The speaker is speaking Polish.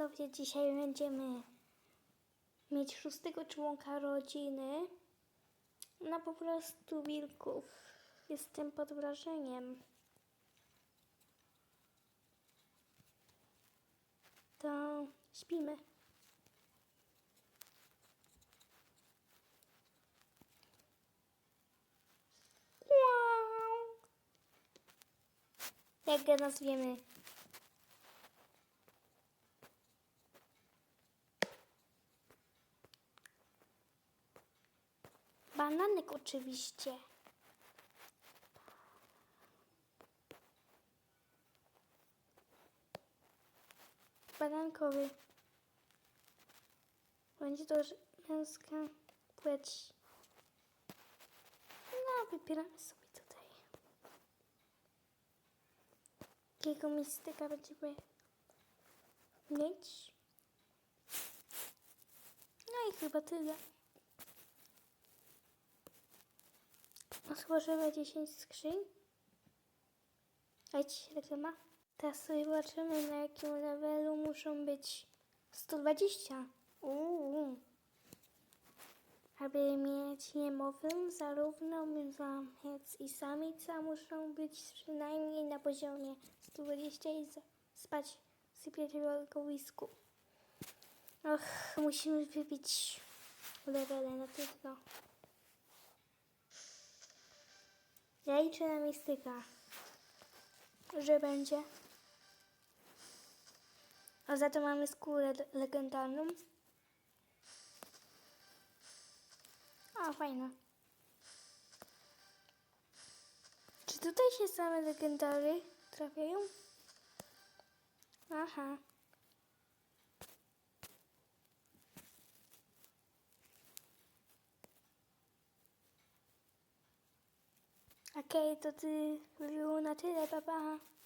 widzowie, dzisiaj będziemy mieć szóstego członka rodziny. No po prostu wilków. Jestem pod wrażeniem. To śpimy. Wow. Jak go nazwiemy? Bananek oczywiście. Banankowy. Będzie to męska płeć. No, wybieramy sobie tutaj. Jakiego mistyka będziemy mieć? No i chyba tyle. Otworzymy 10 skrzyń. Leć reklama. Teraz sobie zobaczymy na jakim levelu muszą być 120. Uuu. Aby mieć niemowlę, zarówno samiec i samica muszą być przynajmniej na poziomie 120 i spać sypiać w wielkowisku. Och, musimy wybić levele na trudno. Ja liczę na mistyka, że będzie. A za to mamy skórę le- legendarną. A, fajna. Czy tutaj się same legendary trafiają? Aha. Okej, to ty było na tyle, papa. Pa.